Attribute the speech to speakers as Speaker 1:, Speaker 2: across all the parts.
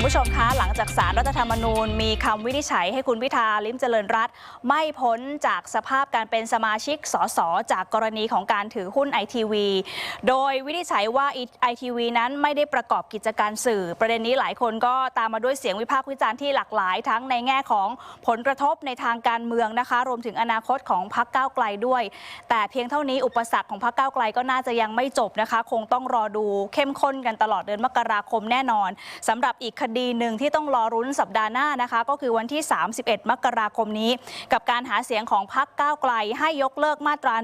Speaker 1: คุณผู้ชมคะ หลังจากสารรัฐธรรมนูญมีคำวินิจฉัยให้คุณพิธาลิ้มเจริญรัตไม่พ้นจากสภาพการเป็นสมาชิกสสจากกรณีของการถือหุ้นไอทีวีโดยวินิจฉัยว่าไอทีวีนั้นไม่ได้ประกอบกิจการสื่อ ประเด็นนี้หลายคนก็ตามมาด้วยเสียงวิพากษ์วิจารณ์ที่หลากหลาย ทั้งในแง่ของผลกระทบในทางการเมืองนะคะ รวมถึงอนาคตของพรรคก้าวไกลด้วย แต่เพียงเท่านี้อุปสรรคของพรรคก้าวไกลก็น่าจะยังไม่จบนะคะ คงต้องรอดูเข้มข้นกันตลอดเดือนมกราคมแน่นอนสำหรับอีกคดีหนึ่งที่ต้องรอรุ้นสัปดาห์หน้านะคะ ก็คือวันที่ 31 มกราคมนี้ กับการหาเสียงของพรรคก้าวไกล ให้ยกเลิกมาตรา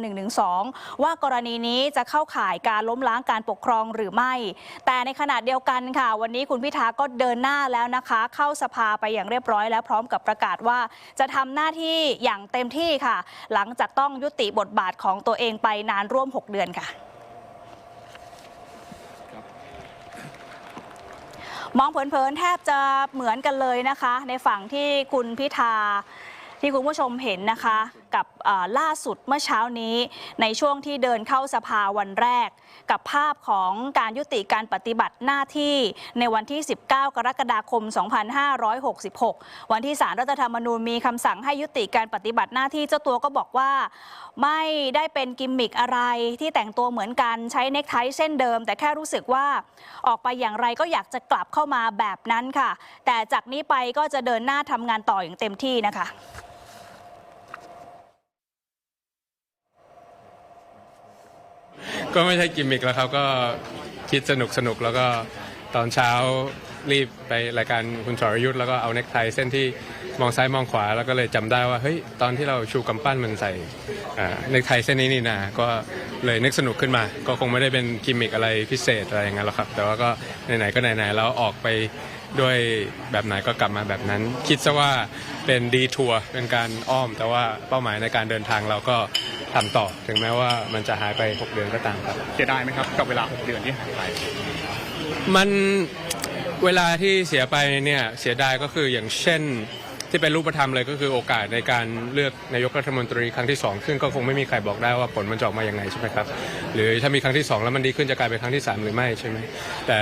Speaker 1: 112 ว่ากรณีนี้จะเข้าข่ายการล้มล้างการปกครองหรือไม่ แต่ในขณะเดียวกันค่ะ วันนี้คุณพิธาก็เดินหน้าแล้วนะคะ เข้าสภาไปอย่างเรียบร้อย แล้วพร้อมกับประกาศว่า จะทำหน้าที่อย่างเต็มที่ค่ะ หลังจากต้องยุติบทบาทของตัวเองไปนานร่วม 6 เดือนค่ะ มองเผินๆแทบจะเหมือนกันเลยนะคะ ในฝั่งที่คุณพิธา ที่คุณผู้ชมเห็นนะคะกับล่าสุดเมื่อเช้านี้ในช่วงที่เดินเข้าสภาวันแรก กับภาพของการยุติการปฏิบัติหน้าที่ในวันที่ 19 กรกฎาคม 2566 วันที่สารรัฐธรรมนูญมีคำสั่งให้ยุติการปฏิบัติหน้าที่เจ้าตัวก็บอกว่า ไม่ได้เป็นกิมมิกอะไรที่แต่งตัวเหมือนกันใช้เนคไทเส้นเดิม แต่แค่รู้สึกว่าออกไปอย่างไรก็อยากจะกลับเข้ามาแบบนั้นค่ะ แต่จากนี้ไปก็จะเดินหน้าทำงานต่ออย่างเต็มที่นะคะ
Speaker 2: ก็ไม่ใช่กิมมิกแล้วครับก็คิดสนุกสนุกแล้วก็ตอนเช้ารีบไปรายการคุณสรยุทธ์แล้วก็เอาเน็กไทเส้นที่มองซ้ายมองขวา แล้วก็เลยจำได้ว่าเฮ้ยตอนที่เราชูกำปั้นมันใส่เน็กไทเส้นนี้นี่นะก็เลยนึกสนุกขึ้นมา ก็คงไม่ได้เป็นกิมมิกอะไรพิเศษอะไรอย่างนั้นหรอกครับ แต่ว่าก็ไหนๆก็ไหนๆแล้วออกไปด้วยแบบไหนก็กลับมาแบบนั้น คิดซะว่าเป็นดีทัวร์เป็นการอ้อม แต่ว่าเป้าหมายในการเดินทางเราก็ ทำต่อ ถึงแม้ว่ามันจะหายไป 6 เดือนก็ตามครับ
Speaker 3: เสียดายไหมครับกับเวลา 6 เดือนที่หายไป
Speaker 2: มันเวลาที่เสียไปเนี่ยเสียดายก็คืออย่างเช่นที่เป็นรูปธรรมเลยก็คือโอกาสในการเลือกนายกรัฐมนตรีครั้งที่สองซึ่งก็คงไม่มีใครบอกได้ว่าผลมันจะออกมายังไงใช่ไหมครับ หรือถ้ามีครั้งที่สองแล้วมันดีขึ้นจะกลายเป็นครั้งที่สามหรือไม่ใช่ไหมแต่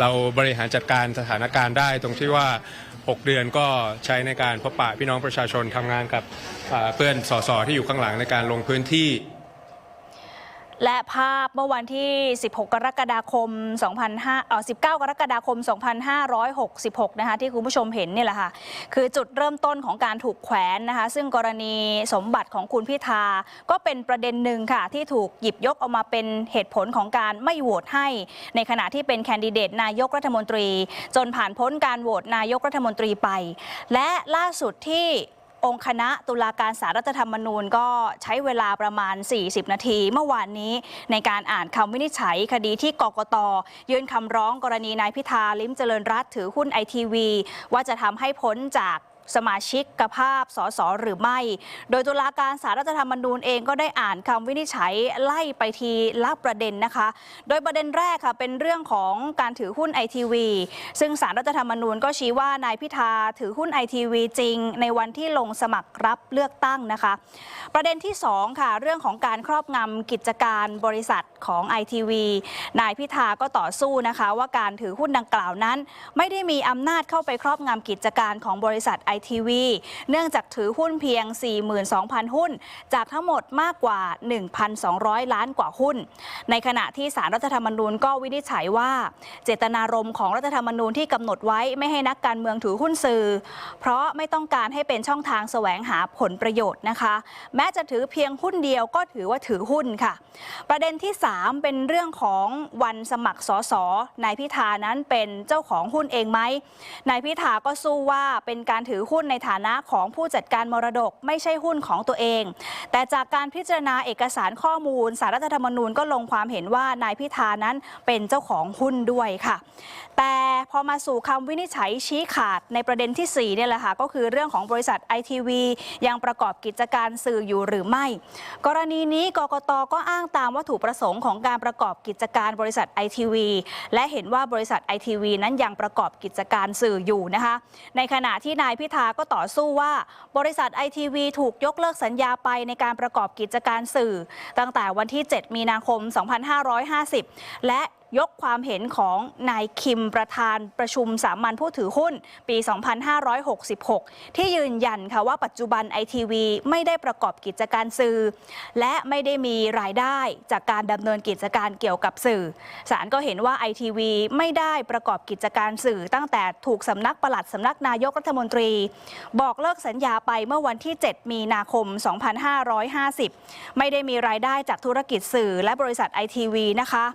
Speaker 2: เราบริหารจัดการสถานการณ์ได้ตรงที่ว่า 6 เดือนก็ใช้ในการพบปะพี่น้องประชาชนทำงานกับอ่า เพื่อนสสที่อยู่ข้างหลังในการลงพื้นที่
Speaker 1: และภาพเมื่อวันที่ 16 กรกฎาคม25เอ่อ19 กรกฎาคม 2566 นะคะที่คุณผู้ชมเห็นนี่แหละค่ะ คือจุดเริ่มต้นของการถูกแขวนนะคะ ซึ่งกรณีสมบัติของคุณพิธา ก็เป็นประเด็นหนึ่งค่ะ ที่ถูกหยิบยกเอามาเป็นเหตุผลของการไม่โหวตให้ ในขณะที่เป็นแคนดิเดตนายกรัฐมนตรี จนผ่านพ้นการโหวตนายกรัฐมนตรีไป และล่าสุดที่ องค์คณะตุลาการสารรัฐธรรมนูญก็ใช้เวลาประมาณ 40 นาที เมื่อวานนี้ในการอ่านคำวินิจฉัยคดีที่กกต ยื่นคำร้องกรณีนายพิธาลิ้มเจริญรัตถือหุ้นไอทีวีว่าจะทำให้พ้นจาก สมาชิกกภาพสสหรือไม่ โดยตุลาการสารรัฐธรรมนูญเองก็ได้อ่านคำวินิจฉัยไล่ไปทีละประเด็นนะคะ โดยประเด็นแรกค่ะเป็นเรื่องของการถือหุ้นไอทีวีซึ่งสารรัฐธรรมนูญก็ชี้ว่านายพิธาถือหุ้นไอทีวีจริง ในวันที่ลงสมัครรับเลือกตั้งนะคะ ประเด็นที่ 2 ค่ะเรื่องของการครอบงำกิจการบริษัทของไอทีวีนายพิธาก็ต่อสู้นะคะ ว่าการถือหุ้นดังกล่าวนั้น ไม่ได้มีอำนาจเข้าไปครอบงำกิจการของบริษัทไอทีวี เนื่องจากถือหุ้นเพียง 42,000 หุ้น จากทั้งหมดมากกว่า 1,200 ล้านกว่าหุ้น ในขณะที่สารรัฐธรรมนูญก็วินิจฉัยว่า เจตนารมณ์ของรัฐธรรมนูญที่กำหนดไว้ไม่ให้นักการเมืองถือหุ้นสื่อ เพราะไม่ต้องการให้เป็นช่องทางแสวงหาผลประโยชน์นะคะ แม้จะถือเพียงหุ้นเดียวก็ถือว่าถือหุ้นค่ะ ประเด็นที่ 3 เป็นเรื่องของวันสมัครสสนายพิธานั้นเป็นเจ้าของหุ้นเองไหมนายพิธาก็สู้ว่าเป็นการถือหุ้นในฐานะของผู้จัดการมรดกไม่ใช่หุ้นของตัวเอง แต่จากการพิจารณาเอกสารข้อมูล สารรัฐธรรมนูญก็ลงความเห็นว่านายพิธานั้นเป็นเจ้าของหุ้นด้วยค่ะ แต่พอมาสู่คำวินิจฉัยชี้ขาดในประเด็นที่4เนี่ยแหละค่ะก็คือเรื่องของบริษัทไอทีวียังประกอบกิจการสื่ออยู่หรือไม่ กรณีนี้กกตก็อ้างตามวัตถุประสงค์ของการประกอบกิจการบริษัทไอทีวีและเห็นว่าบริษัทไอทีวีนั้นยังประกอบกิจการสื่ออยู่นะคะ ในขณะที่นายพิธาก็ต่อสู้ว่าบริษัทไอทีวีถูกยกเลิกสัญญาไปในการประกอบกิจการสื่อ ตั้งแต่วันที่ 7 มีนาคม 2550 และ ยกความเห็นของนายคิมประธานประชุมสามัญผู้ถือหุ้นปี 2566 ที่ยืนยันค่ะว่าปัจจุบันไอทีวีไม่ได้ประกอบกิจการสื่อ และไม่ได้มีรายได้จากการดำเนินกิจการเกี่ยวกับสื่อศาลก็เห็นว่าไอทีวีไม่ได้ประกอบกิจการสื่อ ตั้งแต่ถูกสำนักปลัดสำนักนายกรัฐมนตรี บอกเลิกสัญญาไปเมื่อวันที่ 7 มีนาคม 2550 ไม่ได้มีรายได้จากธุรกิจสื่อและบริษัทไอทีวีนะคะ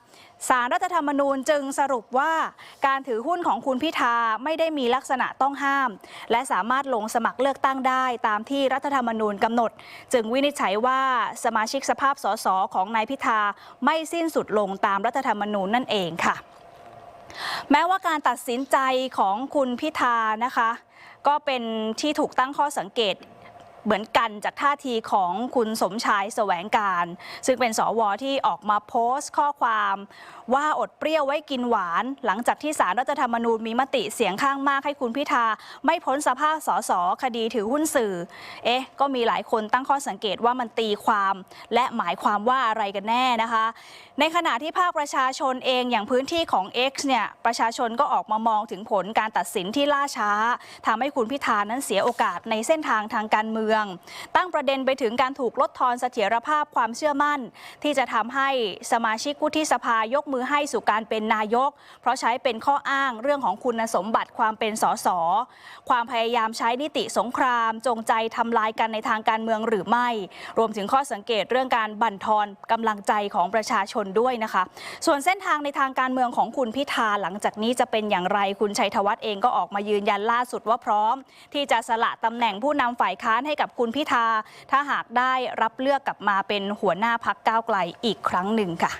Speaker 1: สารรัฐธรรมนูญจึงสรุปว่าการถือหุ้นของคุณพิธาไม่ได้มีลักษณะต้องห้าม และสามารถลงสมัครเลือกตั้งได้ตามที่รัฐธรรมนูญกำหนด จึงวินิจฉัยว่าสมาชิกสภาพสสของนายพิธาไม่สิ้นสุดลงตามรัฐธรรมนูญนั่นเองค่ะ แม้ว่าการตัดสินใจของคุณพิธานะคะ ก็เป็นที่ถูกตั้งข้อสังเกต เหมือนกันจากท่าทีของคุณสมชายแสวงการ ซึ่งเป็นสวที่ออกมาโพสต์ข้อความว่าอดเปรี้ยวไว้กินหวาน หลังจากที่สารรัฐธรรมนูญมีมติเสียงข้างมากให้คุณพิธา ไม่พ้นสภาพสสคดีถือหุ้นสื่อ เอ๊ะ ก็มีหลายคนตั้งข้อสังเกตว่ามันตีความ และหมายความว่าอะไรกันแน่นะคะ ในขณะที่ภาคประชาชนเองอย่างพื้นที่ของ X เนี่ยประชาชนก็ออกมามองถึงผลการตัดสินที่ล่าช้าทำให้คุณพิธานั้นเสียโอกาสในเส้นทางทางการเมืองตั้งประเด็นไปถึงการถูกลดทอนเสถียรภาพความเชื่อมั่น ที่จะทำให้สมาชิกวุฒิสภายกมือให้สู่การเป็นนายก เพราะใช้เป็นข้ออ้างเรื่องของคุณสมบัติความเป็นสสความพยายามใช้นิติสงคราม จงใจทำลายกันในทางการเมืองหรือไม่ รวมถึงข้อสังเกตเรื่องการบั่นทอนกำลังใจของประชาชนด้วยนะคะ ส่วนเส้นทางในทางการเมืองของคุณพิธาหลังจากนี้จะเป็นอย่างไรคุณชัยธวัฒน์เองก็ออกมายืนยันล่าสุดว่าพร้อม ที่จะสละตำแหน่งผู้นำฝ่ายค้านให้กับคุณพิธาถ้าหากได้รับเลือกกลับมาเป็นหัวหน้าพักก้าวไกลอีกครั้งหนึ่งค่ะ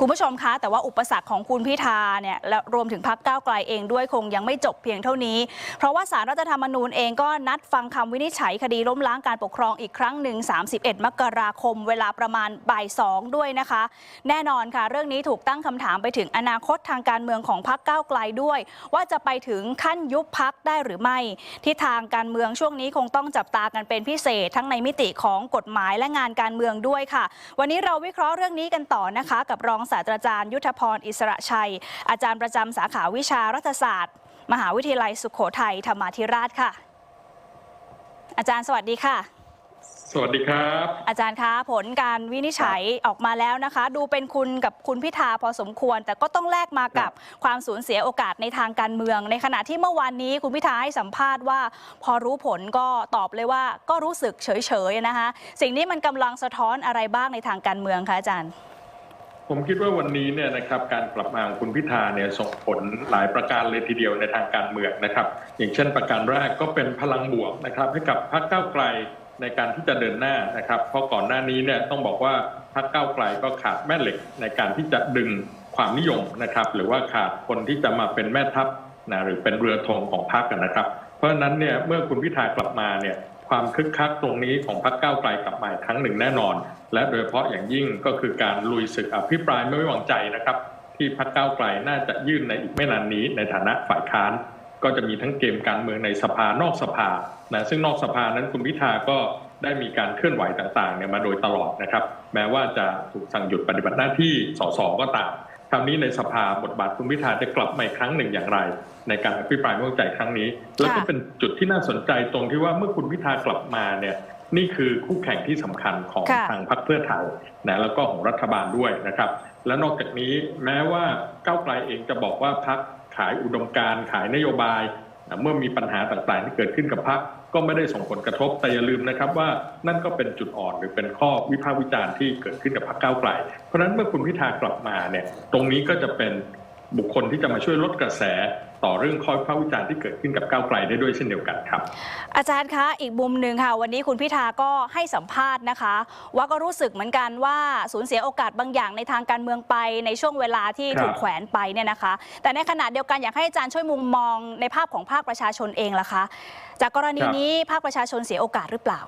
Speaker 1: คุณผู้ชมคะ แต่ว่าอุปสรรคของคุณพิธาเนี่ยและรวมถึงพักก้าวไกลเองด้วยคงยังไม่จบเพียงเท่านี้ เพราะว่าสารรัฐธรรมนูญเองก็นัดฟังคำวินิจฉัยคดีล้มล้างการปกครองอีกครั้งหนึ่ง 31 มกราคม เวลาประมาณบ่ายสองด้วยนะคะ แน่นอนค่ะ เรื่องนี้ถูกตั้งคำถามไปถึงอนาคตทางการเมืองของพักก้าวไกลด้วย ว่าจะไปถึงขั้นยุบพักได้หรือไม่ทิศทางการเมืองช่วงนี้คงต้องจับตากันเป็นพิเศษ ทั้งในมิติของกฎหมายและงานการเมืองด้วยค่ะ วันนี้เราวิเคราะห์เรื่องนี้กันต่อนะคะ กับรองศาสตราจารย์ยุทธพรอิสระชัย อาจารย์ประจำสาขาวิชารัฐศาสตร์ มหาวิทยาลัยสุขโขทัยธรรมาธิราชค่ะ อาจารย์สวัสดีค่ะ
Speaker 3: สวัสดีครับ
Speaker 1: อาจารย์คะผลการวินิจฉัยออกมาแล้วนะคะ ดูเป็นคุณกับคุณพิธาพอสมควร แต่ก็ต้องแลกมากับความสูญเสียโอกาสในทางการเมือง ในขณะที่เมื่อวานนี้คุณพิธาให้สัมภาษณ์ว่า พอรู้ผลก็ตอบเลยว่าก็รู้สึกเฉยๆนะคะ สิ่งนี้มันกำลังสะท้อนอะไรบ้างในทางการเมืองคะอาจารย์
Speaker 4: ผมคิดว่าวันนี้เนี่ยนะครับการกลับมาของคุณพิธาเนี่ยส่งผลหลายประการเลยทีเดียวในทางการเมืองนะครับ อย่างเช่นประการแรกก็เป็นพลังบวกนะครับให้กับพรรคก้าวไกลในการที่จะเดินหน้านะครับ เพราะก่อนหน้านี้เนี่ยต้องบอกว่าพรรคก้าวไกลก็ขาดแม่เหล็กในการที่จะดึงความนิยมนะครับ หรือว่าขาดคนที่จะมาเป็นแม่ทัพนะหรือเป็นเรือธงของพรรคกันนะครับ เพราะฉะนั้นเนี่ยเมื่อคุณพิธากลับมาเนี่ย ความคึกคักตรงนี้ของพรรคก้าวไกลกลับมาครั้งหนึ่งแน่นอน และโดยเฉพาะอย่างยิ่งก็คือการลุยศึกอภิปรายไม่ไว้วางใจนะครับ ที่พรรคก้าวไกลน่าจะยื่นในอีกไม่นานนี้ในฐานะฝ่ายค้าน ก็จะมีทั้งเกมการเมืองในสภานอกสภานะซึ่งนอกสภานั้นคุณพิธาก็ได้มีการเคลื่อนไหวต่างๆเนี่ยมาโดยตลอดนะครับ แม้ว่าจะถูกสั่งหยุดปฏิบัติหน้าที่สสก็ตาม ราวนี้ในสภาบทบาทคุณพิธาจะกลับมาอีกครั้งหนึ่งอย่างไร ในการอภิปรายไม่ไว้วางใจครั้งนี้ แล้วก็เป็นจุดที่น่าสนใจตรงที่ว่าเมื่อคุณพิธากลับมาเนี่ยนี่คือคู่แข่งที่สำคัญของ
Speaker 1: ค่ะ
Speaker 4: ทางพรรคเพื่อไทยนะแล้วก็ของรัฐบาลด้วยนะครับ และนอกจากนี้แม้ว่าก้าวไกลเองจะบอกว่าพรรคขายอุดมการณ์ขายนโยบายนะเมื่อมีปัญหาต่างๆที่เกิดขึ้นกับพรรค ก็ไม่ได้ส่งผลกระทบแต่อย่าลืมนะครับว่านั่นก็เป็นจุดอ่อนหรือเป็นข้อวิพากษ์วิจารณ์ที่เกิดขึ้นกับพรรคก้าวไกล เพราะฉะนั้นเมื่อคุณพิธากลับมาเนี่ยตรงนี้ก็จะเป็นบุคคลที่จะมาช่วยลดกระแส ต่อเรื่องข้อวิพากษ์วิจารณ์ที่เกิดขึ้นกับก้าวไกลได้ด้วยเช่นเดียวกันครับ
Speaker 1: อาจารย์คะอีกมุมหนึ่งค่ะ วันนี้คุณพิธาก็ให้สัมภาษณ์นะคะ ว่าก็รู้สึกเหมือนกันว่าสูญเสียโอกาสบางอย่างในทางการเมืองไปในช่วงเวลาที่
Speaker 4: ครับ
Speaker 1: ถูกแขวนไปเนี่ยนะคะ แต่ในขณะเดียวกันอยากให้อาจารย์ช่วยมุมมองในภาพของภาคประชาชนเองล่ะคะ จากกรณีนี้ภาคประชาชนเสียโอกาสหรือเปล่า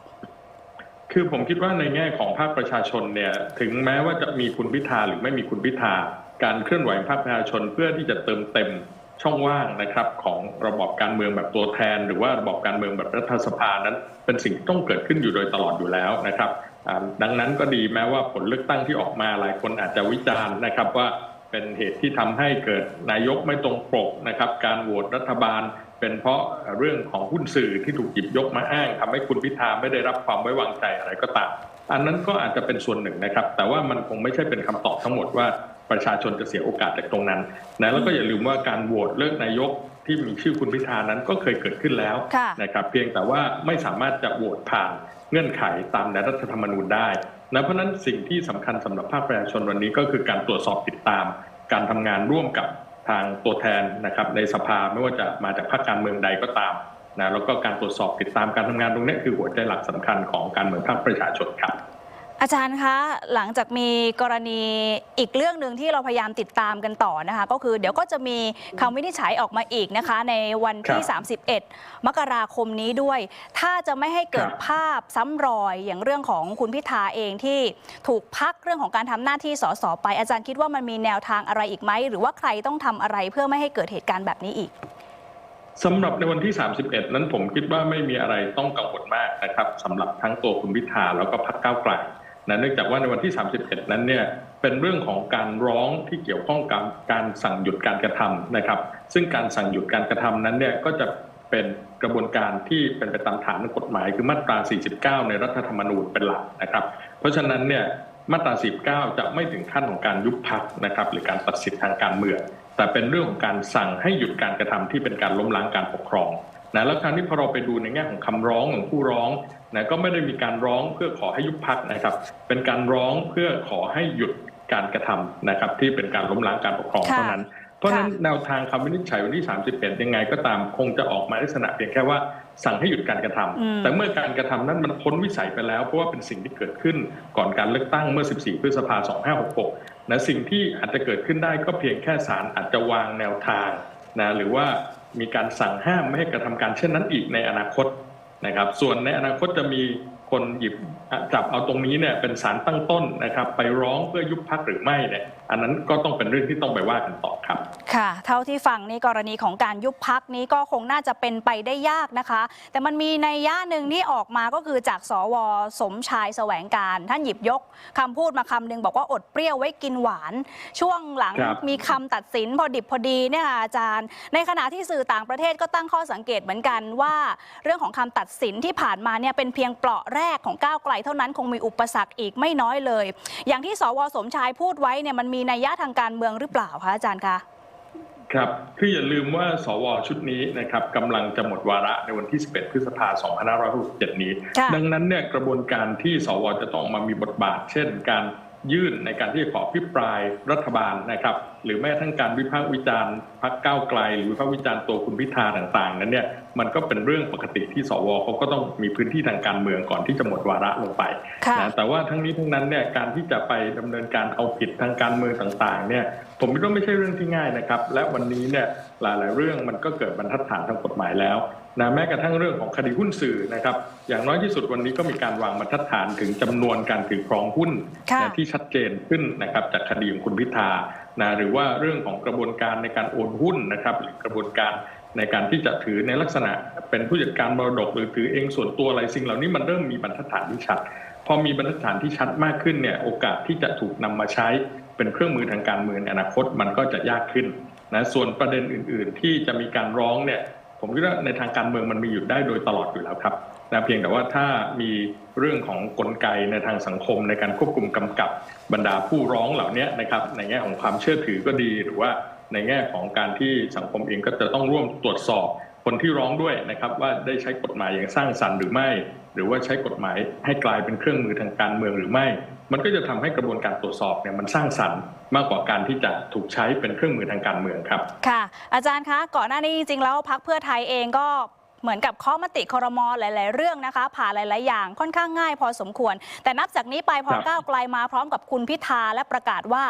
Speaker 4: คือผมคิดว่าในแง่ของภาคประชาชนเนี่ยถึงแม้ว่าจะมีคุณพิธาหรือไม่มีคุณพิธาการเคลื่อนไหวของภาคประชาชนเพื่อที่จะเติมเต็ม ช่องว่างนะครับของระบอบการเมืองแบบตัวแทน หรือว่าระบอบการเมืองแบบรัฐสภานั้น เป็นสิ่งที่ต้องเกิดขึ้นอยู่โดยตลอดอยู่แล้วนะครับดังนั้นก็ดีแม้ว่าผลเลือกตั้งที่ออกมาหลายคนอาจจะวิจารณ์นะครับว่าเป็นเหตุที่ทำให้เกิดนายกไม่ตรงปกนะครับการโหวตรัฐบาล เป็นเพราะเรื่องของหุ้นสื่อที่ถูกหยิบยกมาอ้างทำให้คุณพิธาไม่ได้รับความไว้วางใจอะไรก็ตาม อันนั้นก็อาจจะเป็นส่วนหนึ่งนะครับ แต่ว่ามันคงไม่ใช่เป็นคำตอบทั้งหมดว่า ประชาชนจะเสียโอกาสจากตรงนั้นนะแล้วก็อย่าลืมว่าการโหวตเลือกนายกที่มีชื่อคุณพิธานั้นก็เคยเกิดขึ้นแล้ว
Speaker 1: ค่ะ
Speaker 4: นะครับเพียงแต่ว่าไม่สามารถจะโหวตผ่านเงื่อนไขตามในรัฐธรรมนูญได้นะเพราะฉะนั้นสิ่งที่สำคัญสำหรับภาคประชาชนวันนี้ก็คือการตรวจสอบติดตาม การทำงานร่วมกับทางตัวแทนนะครับในสภาไม่ว่าจะมาจากพรรคการเมืองใดก็ตามนะแล้วก็การตรวจสอบติดตามการทำงานตรงนี้คือหัวใจหลักสำคัญของการเมืองภาคประชาชนครับ
Speaker 1: อาจารย์คะ หลังจากมีกรณีอีกเรื่องหนึ่งที่เราพยายามติดตามกันต่อนะคะ ก็คือเดี๋ยวก็จะมีคำวินิจฉัยออกมาอีกนะคะ ในวันที่ 31 มกราคมนี้ด้วย ถ้าจะไม่ให้เกิด
Speaker 4: ครับ
Speaker 1: ภาพซ้ำรอยอย่างเรื่องของคุณพิธาเองที่ถูกพักเรื่องของการทำหน้าที่สสไป อาจารย์คิดว่ามันมีแนวทางอะไรอีกไหม หรือว่าใครต้องทำอะไรเพื่อไม่ให้เกิดเหตุการณ์แบบนี้อีก
Speaker 4: สำหรับในวันที่ 31 นั้นผมคิดว่าไม่มีอะไรต้องกังวลมากนะครับสำหรับทั้งตัวคุณพิธาแล้วก็พรรคก้าวไกล นะเนื่องจากว่าในวันที่ 31 นั้นเนี่ยเป็นเรื่องของการร้องที่เกี่ยวข้องกับการสั่งหยุดการกระทำนะครับ ซึ่งการสั่งหยุดการกระทำนั้นเนี่ยก็จะเป็นกระบวนการที่เป็นไปตามฐานกฎหมาย คือมาตรา 49 ในรัฐธรรมนูญเป็นหลักนะครับ เพราะฉะนั้นเนี่ยมาตรา 19 จะไม่ถึงขั้นของการยุบพักนะครับ หรือการตัดสิทธิทางการเมืองแต่เป็นเรื่องของการสั่งให้หยุดการกระทำที่เป็นการล้มล้างการปกครอง นะแล้วคราวนี้พอเราไปดูในแง่ของคำร้องของผู้ร้องนะก็ไม่ได้มีการร้องเพื่อขอให้ยุบพักนะครับ เป็นการร้องเพื่อขอให้หยุดการกระทำนะครับ ที่เป็นการล้มล้างการปกครอง
Speaker 1: ค่ะ
Speaker 4: เท่านั้น เพราะฉะนั้นแนวทางคำวินิจฉัยวันที่ 31 ยังไงก็ตามคงจะออกมาลักษณะเพียงแค่ว่าสั่งให้หยุดการกระทำ
Speaker 1: อืม
Speaker 4: แต่เมื่อการกระทำนั้นมันพ้นวิสัยไปแล้วเพราะว่าเป็นสิ่งที่เกิดขึ้นก่อนการเลือกตั้งเมื่อ 14 พฤษภาคม 2566 นะสิ่งที่อาจจะเกิดขึ้นได้ก็เพียงแค่ศาลอาจจะวางแนวทางนะหรือว่า มีการสั่งห้ามไม่ให้กระทำการเช่นนั้นอีกในอนาคตนะครับ ส่วนในอนาคตจะมีคนหยิบจับเอาตรงนี้เนี่ยเป็นสารตั้งต้นนะครับ ไปร้องเพื่อยุบพักหรือไม่เนี่ย อันนั้นก็ต้องเป็นเรื่องที่ต้องไปว่ากันต่อครับ
Speaker 1: ค่ะ เท่าที่ฟังนี่กรณีของการยุบพักนี้ก็คงน่าจะเป็นไปได้ยากนะคะ แต่มันมีในยย่าหนึ่งที่ออกมาก็คือจากสวสมชายแสวงการ ท่านหยิบยกคำพูดมาคำหนึ่งบอกว่าอดเปรี้ยวไว้กินหวาน ช่วงหลัง
Speaker 4: ครับ
Speaker 1: มีคำตัดสินพอดิบพอดีเนี่ยค่ะอาจารย์ ในขณะที่สื่อต่างประเทศก็ตั้งข้อสังเกตเหมือนกันว่า เรื่องของคำตัดสินที่ผ่านมาเนี่ยเป็นเพียงเปราะแรกของก้าวไกลเท่านั้นคงมีอุปสรรคอีกไม่น้อยเลย อย่างที่สวสมชายพูดไว้เนี่ยมันมีนัยยะทางการเมืองหรือเปล่าคะอาจารย์คะ
Speaker 4: ครับ คืออย่าลืมว่าสวชุดนี้นะครับกำลังจะหมดวาระในวันที่ 11 พฤษภาคม 2567 นี้
Speaker 1: ค่ะ
Speaker 4: ดังนั้นเนี่ยกระบวนการที่สวจะต้องมามีบทบาท เช่นการ ยื่นในการที่จะขอพิปรายรัฐบาลนะครับ หรือแม้ทั้งการวิพากษ์วิจารณ์พรรคก้าวไกล หรือวิพากษ์วิจารณ์ตัวคุณพิธาต่างๆ นั้นเนี่ยมันก็เป็นเรื่องปกติที่สวเขาก็ต้องมีพื้นที่ทางการเมืองก่อนที่จะหมดวาระลงไป
Speaker 1: ค่ะ
Speaker 4: นะแต่ว่าทั้งนี้ทั้งนั้นเนี่ยการที่จะไปดำเนินการเอาผิดทางการเมืองต่างๆเนี่ยผมคิดว่าไม่ใช่เรื่องที่ง่ายนะครับ และวันนี้เนี่ยหลายๆเรื่องมันก็เกิดบรรทัดฐานทางกฎหมายแล้ว นะแม้กระทั่งเรื่องของคดีหุ้นสื่อนะครับ อย่างน้อยที่สุดวันนี้ก็มีการวางบรรทัดฐานถึงจำนวนการถือครองหุ้น
Speaker 1: ค่ะ
Speaker 4: นะที่ชัดเจนขึ้นนะครับจากคดีของคุณพิธานะหรือว่าเรื่องของกระบวนการในการโอนหุ้นนะครับหรือกระบวนการในการที่จะถือในลักษณะเป็นผู้จัดการมรดกหรือถือเองส่วนตัวอะไรสิ่งเหล่านี้มันเริ่มมีบรรทัดฐานที่ชัด พอมีบรรทัดฐานที่ชัดมากขึ้นเนี่ยโอกาสที่จะถูกนำมาใช้เป็นเครื่องมือทางการเมืองในอนาคตมันก็จะยากขึ้นนะส่วนประเด็นอื่น ๆ ที่จะมีการร้องเนี่ย ผมคิดว่าในทางการเมืองมันมีอยู่ได้โดยตลอดอยู่แล้วครับนะเพียงแต่ว่าถ้ามีเรื่องของกลไกในทางสังคมในการควบคุมกำกับบรรดาผู้ร้องเหล่านี้นะครับ ในแง่ของความเชื่อถือก็ดีหรือว่าในแง่ของการที่สังคมเองก็จะต้องร่วมตรวจสอบคนที่ร้องด้วยนะครับ ว่าได้ใช้กฎหมายอย่างสร้างสรรค์หรือไม่ หรือว่าใช้กฎหมายให้กลายเป็นเครื่องมือทางการเมืองหรือไม่ มันก็จะทำให้กระบวนการตรวจสอบเนี่ยมันสร้างสรรค์มากกว่าการที่จะถูกใช้เป็นเครื่องมือทางการเมืองครับ
Speaker 1: ค่ะ อาจารย์คะก่อนหน้านี้จริงๆแล้วพักเพื่อไทยเองก็เหมือนกับข้อมติคอรมอหลาย ๆ เรื่องนะคะ ผ่านหลาย ๆ อย่างค่อนข้างง่ายพอสมควร แต่นับจากนี้ไปพอ
Speaker 4: ครับ
Speaker 1: ก้าวไกลมาพร้อมกับคุณพิธาและประกาศว่า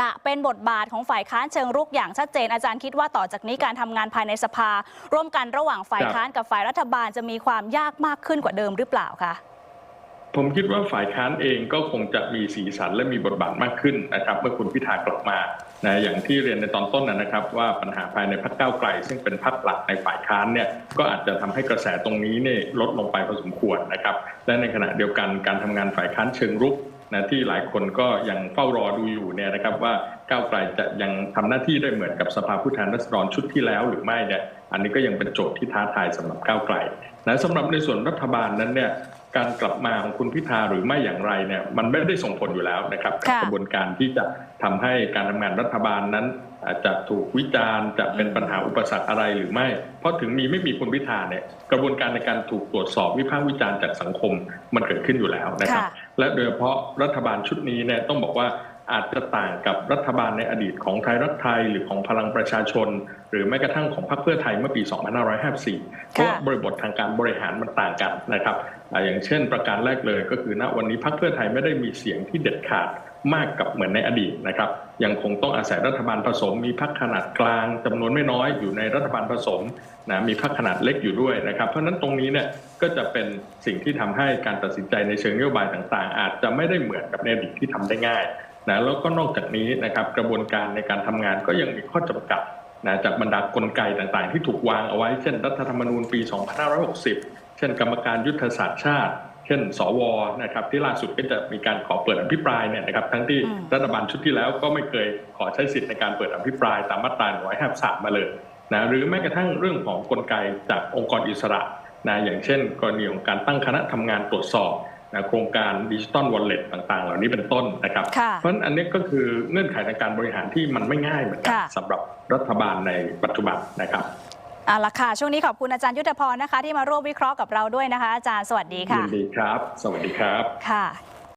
Speaker 1: จะเป็นบทบาทของฝ่ายค้านเชิงรุกอย่างชัดเจนอาจารย์คิดว่าต่อจากนี้การทำงานภายในสภา ร่วมกันระหว่างฝ่ายค้านกับฝ่ายรัฐบาลจะมีความยากมากขึ้นกว่าเดิมหรือเปล่าคะ
Speaker 4: ผมคิดว่าฝ่ายค้านเองก็คงจะมีสีสันและมีบทบาทมากขึ้นนะครับ เมื่อคุณพิธากลับมานะอย่างที่เรียนในตอนต้นนะครับ ว่าปัญหาภายในพรรคก้าวไกล ซึ่งเป็นพรรคหลักในฝ่ายค้านเนี่ยก็อาจจะทำให้กระแสตรงนี้เนี่ยลดลงไปพอสมควรนะครับและในขณะเดียวกันการทำงานฝ่ายค้านเชิงรุกนะที่หลายคนก็ยังเฝ้ารอดูอยู่เนี่ยนะครับว่าก้าวไกลจะยังทำหน้าที่ได้เหมือนกับสภาผู้แทนราษฎรชุดที่แล้วหรือไม่เนี่ยอันนี้ก็ยังเป็นโจทย์ที่ท้าทายสำหรับก้าวไกลนะสำหรับในส่วนรัฐบาลนั้นเนี่ย การกลับมาของคุณพิธาหรือไม่อย่างไรเนี่ยมันไม่ได้ส่งผลอยู่แล้วนะครับกับ
Speaker 1: ค่ะ
Speaker 4: กระบวนการที่จะทำให้การทำงานรัฐบาลนั้นอาจจะถูกวิจารณ์จะเป็นปัญหาอุปสรรคอะไรหรือไม่ เพราะถึงมีไม่มีคุณพิธาเนี่ยกระบวนการในการถูกตรวจสอบวิพากษ์วิจารณ์จากสังคมมันเกิดขึ้นอยู่แล้วนะครับ
Speaker 1: ค่ะ
Speaker 4: และโดยเฉพาะรัฐบาลชุดนี้เนี่ยต้องบอกว่า อาจจะต่างกับรัฐบาลในอดีตของไทยรักไทยหรือของพลังประชาชน หรือแม้กระทั่งของพรรคเพื่อไทยเมื่อปี 2554 เพราะว่าบริบททางการบริหารมันต่างกันนะครับอ่าอย่างเช่น ประการแรกเลยก็คือณวันนี้พรรคเพื่อไทยไม่ได้มีเสียงที่เด็ดขาดมากกับเหมือนในอดีตนะครับยังคงต้องอาศัยรัฐบาลผสม มีพรรคขนาดกลางจำนวนไม่น้อยอยู่ในรัฐบาลผสมนะมีพรรคขนาดเล็กอยู่ด้วยนะครับเพราะฉะนั้นตรงนี้เนี่ยก็จะเป็นสิ่งที่ทำให้การตัดสินใจในเชิงนโยบายต่างๆ อาจจะไม่ได้เหมือนกับในอดีตที่ทำได้ง่าย นะแล้วก็นอกจากนี้นะครับกระบวนการในการทำงานก็ยังมีข้อจำกัดนะจากบรรดากลไกต่างๆ ที่ถูกวางเอาไว้เช่นรัฐธรรมนูญปี 2560 เช่นกรรมการยุทธศาสตร์ชาติ เช่น สวนะครับที่ล่าสุดก็จะมีการขอเปิดอภิปรายเนี่ยนะครับทั้งที่
Speaker 1: อืม
Speaker 4: รัฐบาลชุดที่แล้วก็ไม่เคยขอใช้สิทธิ์ในการเปิดอภิปรายตามมาตรา153มาเลยนะหรือแม้กระทั่งเรื่องของกลไกจากองค์กรอิสระนะอย่างเช่น กรณีของการตั้งคณะทำงานตรวจสอบนะ โครงการดิจิตอลวอลเล็ตต่างๆ เหล่านี้เป็นต้นนะครับ
Speaker 1: ค่ะ
Speaker 4: เพราะฉะนั้นอันนี้ก็คือเงื่อนไขในการบริหารที่มันไม่ง่ายเหมือนกัน
Speaker 1: ค่ะ
Speaker 4: สำหรับรัฐบาลในปัจจุบันนะครับ
Speaker 1: เอาละค่ะ ช่วงนี้ขอบคุณอาจารย์ยุทธพรนะคะ ที่มาร่วมวิเคราะห์กับเราด้วยนะคะ อาจารย์สวัสดี
Speaker 4: ยิ
Speaker 1: ค่ะ
Speaker 4: นดีครับ สวัสดีครับ
Speaker 1: ค่ะ